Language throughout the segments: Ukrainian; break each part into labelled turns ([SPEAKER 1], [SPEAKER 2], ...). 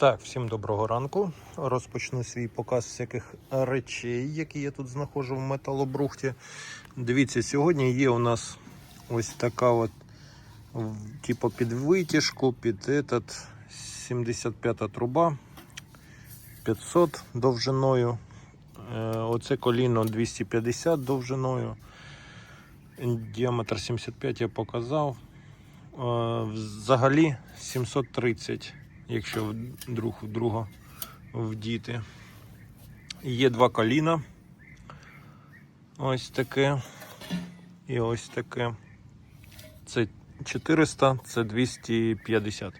[SPEAKER 1] Так, всім доброго ранку. Розпочну свій показ всяких речей, які я тут знаходжу в металобрухті. Дивіться, сьогодні є у нас ось така от, типу під витяжку, під этот 75 труба 500 довжиною. Е, Оце коліно 250 довжиною. Діаметр 75 я показав. Е, Взагалі 730, якщо друг в друга вдіти. Є два коліна. Ось таке. І ось таке. Це 400, це 250.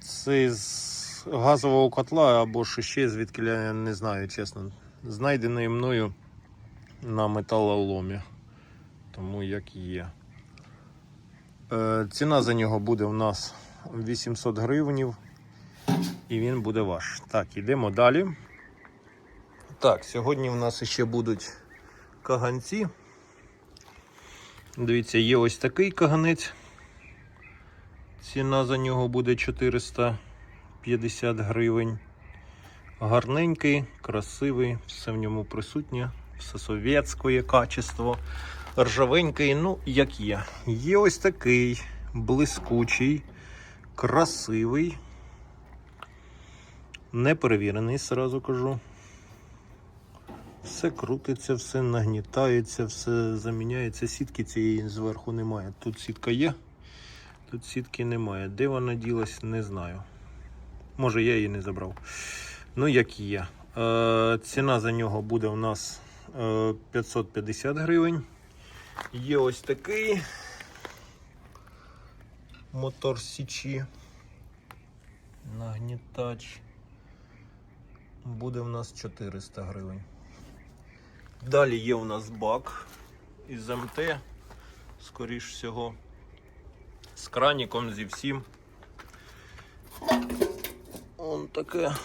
[SPEAKER 1] Це з газового котла або ще звідки я не знаю, чесно. Знайдений мною на металоломі. Тому як є. Е, Ціна за нього буде у нас 800 гривнів. І він буде ваш. Так, йдемо далі. Так, сьогодні в нас ще будуть каганці. Дивіться, є ось такий каганець. Ціна за нього буде 450 гривень. Гарненький, красивий, все в ньому присутнє, все совєтське качество ржавенький, ну, як є. Є ось такий блискучий, красивий, неперевірений, сразу кажу. Все крутиться, все нагнітається, все заміняється. Сітки цієї зверху немає. Тут сітка є, тут сітки немає. Де вона ділась, не знаю. Може, я її не забрав. Ну, як є. Е, ціна за нього буде у нас е, 550 гривень. Є ось такий мотор Січі. Нагнітач. Буде в нас 400 гривень. Далі є у нас бак із МТ, скоріш всього, з краніком зі всім. Он таке.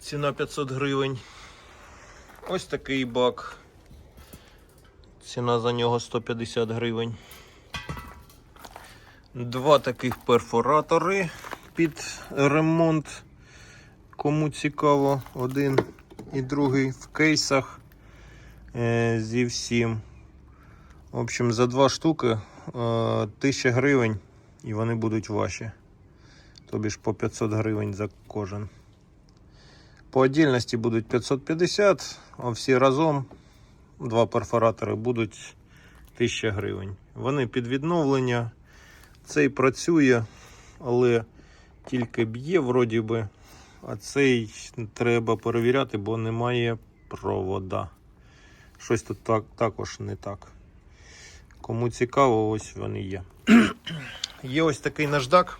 [SPEAKER 1] Ціна 500 гривень. Ось такий бак. Ціна за нього 150 гривень. Два таких перфоратори під ремонт. Кому цікаво, один і другий в кейсах е, зі всім. В общем, за два штуки е, 1000 гривень і вони будуть ваші. Тобі ж по 500 гривень за кожен. По отдільності будуть 550, а всі разом два перфоратори будуть 1000 гривень. Вони під відновлення. Цей працює, але тільки б'є, вроді би. А цей треба перевіряти, бо немає провода. Щось тут так, також не так. Кому цікаво, ось вони є. є ось такий наждак.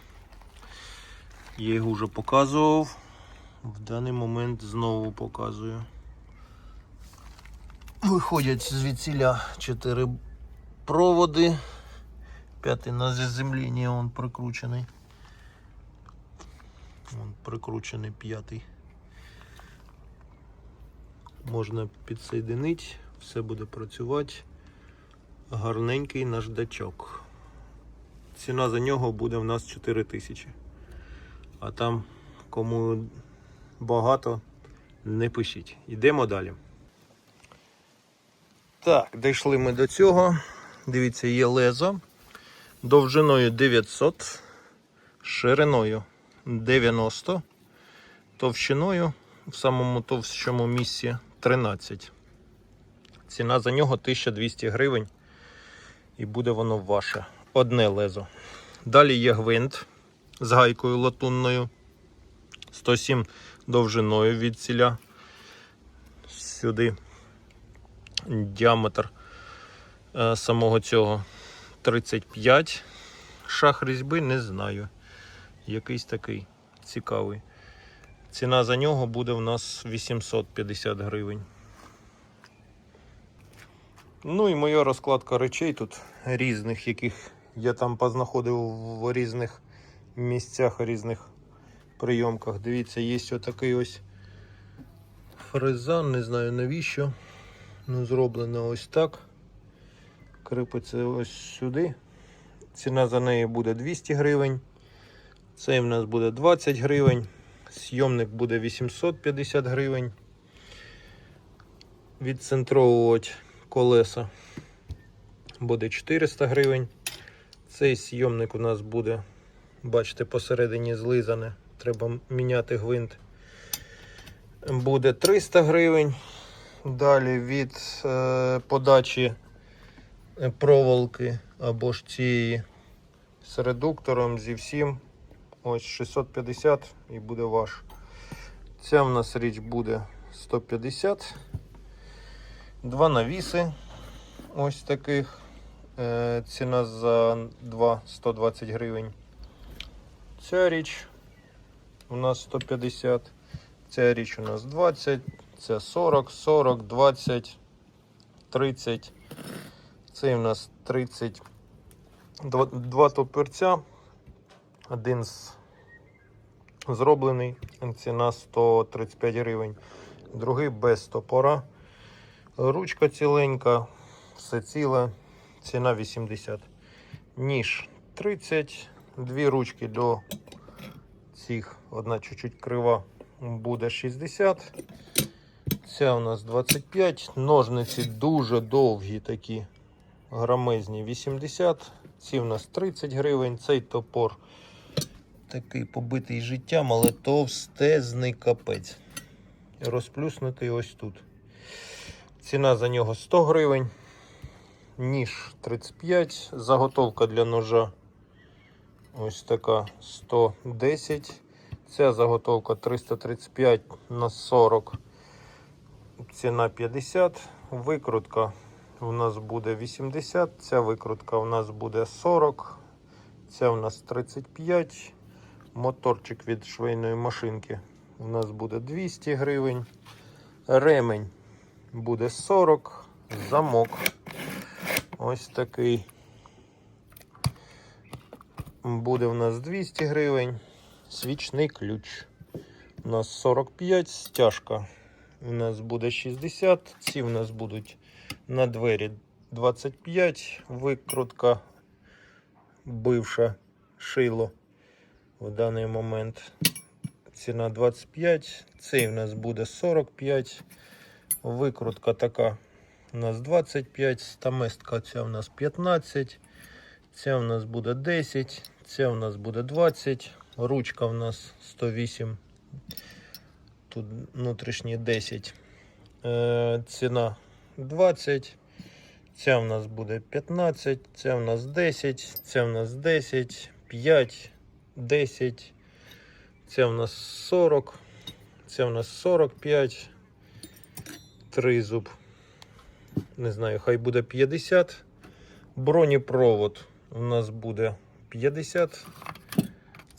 [SPEAKER 1] Я його вже показував. В даний момент знову показую. Виходять звідсіля 4 проводи. П'ятий на заземління он прикручений. Вон прикручений п'ятий. Можна підсоєдинити, все буде працювати. Гарненький наждачок. Ціна за нього буде в нас 4 тисячі. А там кому багато, не пишіть. Йдемо далі. Так, дійшли ми до цього. Дивіться, є лезо довжиною 900, шириною 90, товщиною в самому товщому місці 13. Ціна за нього 1200 гривень. І буде воно ваше. Одне лезо. Далі є гвинт з гайкою латунною. 107 довжиною від ціля. Сюди діаметр е, самого цього 35. Шах різьби не знаю. Якийсь такий цікавий. Ціна за нього буде у нас 850 гривень. Ну і моя розкладка речей тут різних, яких я там познаходив в різних місцях, різних прийомках. Дивіться, є отакий ось фреза, не знаю навіщо. Ну, зроблено ось так. Кріпиться ось сюди. Ціна за неї буде 200 гривень. Цей в нас буде 20 гривень. Сйомник буде 850 гривень. Відцентровувати колеса буде 400 гривень. Цей сйомник у нас буде, бачите, посередині злизане. Треба міняти гвинт. Буде 300 гривень. Далі від е, подачі проволоки або ж цієї з редуктором зі всім. Ось 650 і буде ваш. Ця в нас річ буде 150. Два навіси. Ось таких. Е, ціна за 2 120 гривень. Ця річ у нас 150. Ця річ у нас 20. Це 40, 40, 20, 30. Цей у нас 30. Два, топорця. Один з зроблений. Ціна 135 гривень. Другий без топора. Ручка ціленька, все ціле. Ціна 80. Ніж 30. Дві ручки до цих. Одна чуть-чуть крива буде 60. Ця у нас 25. Ножниці дуже довгі такі. Грамезні 80. Ці у нас 30 гривень. Цей топор такий побитий життям, але товстезний капець. Розплюснутий ось тут. Ціна за нього 100 гривень. Ніж 35. Заготовка для ножа ось така 110. Ця заготовка 335 на 40. Ціна 50. Викрутка у нас буде 80. Ця викрутка у нас буде 40. Ця у нас 35. Моторчик від швейної машинки у нас буде 200 гривень. Ремень буде 40. Замок. Ось такий. Буде у нас 200 гривень. Свічний ключ. У нас 45, стяжка. У нас буде 60. Ці у нас будуть на двері 25. Викрутка бивша шило в даний момент. Ціна 25. Цей у нас буде 45. Викрутка така у нас 25. Стаместка ця у нас 15. Ця у нас буде 10. Ця у нас буде 20. Ручка у нас 108. Тут внутрішні 10. Е, ціна 20. Ця у нас буде 15. Ця у нас 10. Ця у нас 10. 5. 10. Ця у нас 40. Ця у нас 45. Тризуб. Не знаю, хай буде 50. Бронепровод у нас буде 50.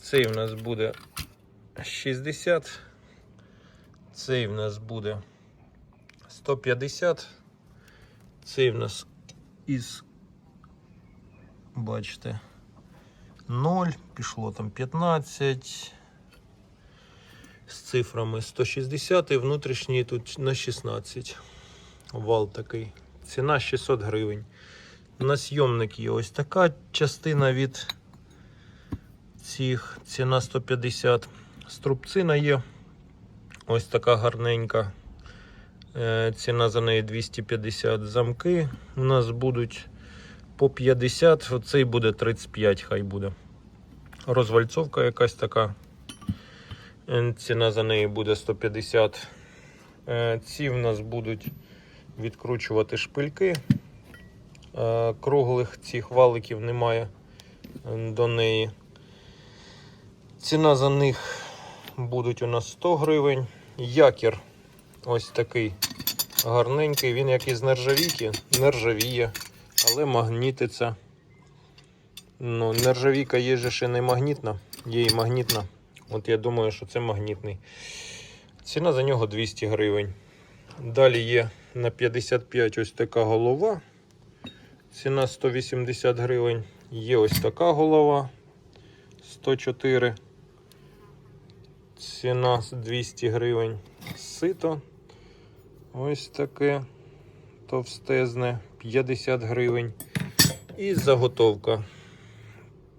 [SPEAKER 1] Цей у нас буде 60. Цей в нас буде 150. Цей в нас із, бачите, 0, пішло там 15. З цифрами 160 і внутрішній тут на 16. Вал такий. Ціна 600 гривень. На сйомник є ось така частина від цих. Ціна 150. Струбцина є. Ось така гарненька. Е, Ціна за неї 250 замки. У нас будуть по 50, оцей буде 35, хай буде. Розвальцовка якась така. Е, Ціна за неї буде 150. Е, Ці в нас будуть відкручувати шпильки. Круглих цих валиків немає до неї. Ціна за них будуть у нас 100 гривень. Якір ось такий гарненький. Він як із нержавійки, нержавіє, але магнітиться. Ну, нержавійка є же ще не магнітна, є і магнітна. От я думаю, що це магнітний. Ціна за нього 200 гривень. Далі є на 55 ось така голова. Ціна 180 гривень. Є ось така голова 104. Ціна 200 гривень. Сито. Ось таке товстезне 50 гривень. І заготовка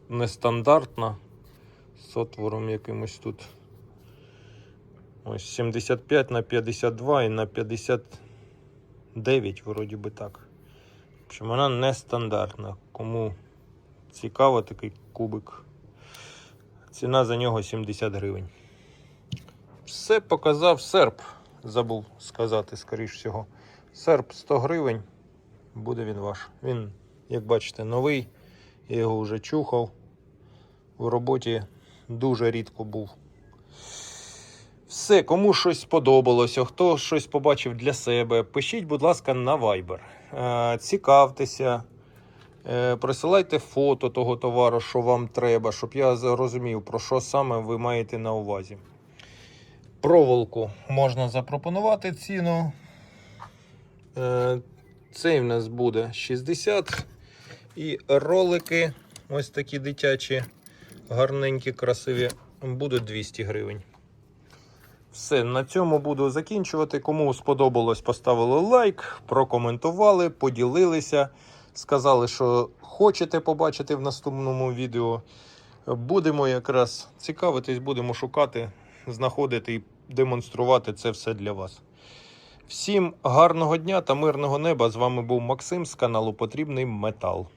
[SPEAKER 1] нестандартна. з отвором якимось тут. Ось 75 на 52 і на 59, вроді би так. В общем, вона нестандартна. Кому цікаво такий кубик. Ціна за нього 70 гривень. Все показав серп. Забув сказати, скоріш всього. Серп 100 гривень. Буде він ваш. Він, як бачите, новий. Я його вже чухав. В роботі дуже рідко був. Все, кому щось сподобалося, хто щось побачив для себе, пишіть, будь ласка, на Viber. Е, Цікавтеся, е, присилайте фото того товару, що вам треба, щоб я зрозумів, про що саме ви маєте на увазі. Проволоку можна запропонувати ціну. Е, Цей в нас буде 60. І ролики, ось такі дитячі, гарненькі, красиві, будуть 200 гривень. Все, на цьому буду закінчувати. Кому сподобалось, поставили лайк, прокоментували, поділилися, сказали, що хочете побачити в наступному відео. Будемо якраз цікавитись, будемо шукати, знаходити і демонструвати це все для вас. Всім гарного дня та мирного неба! З вами був Максим з каналу Потрібний Метал.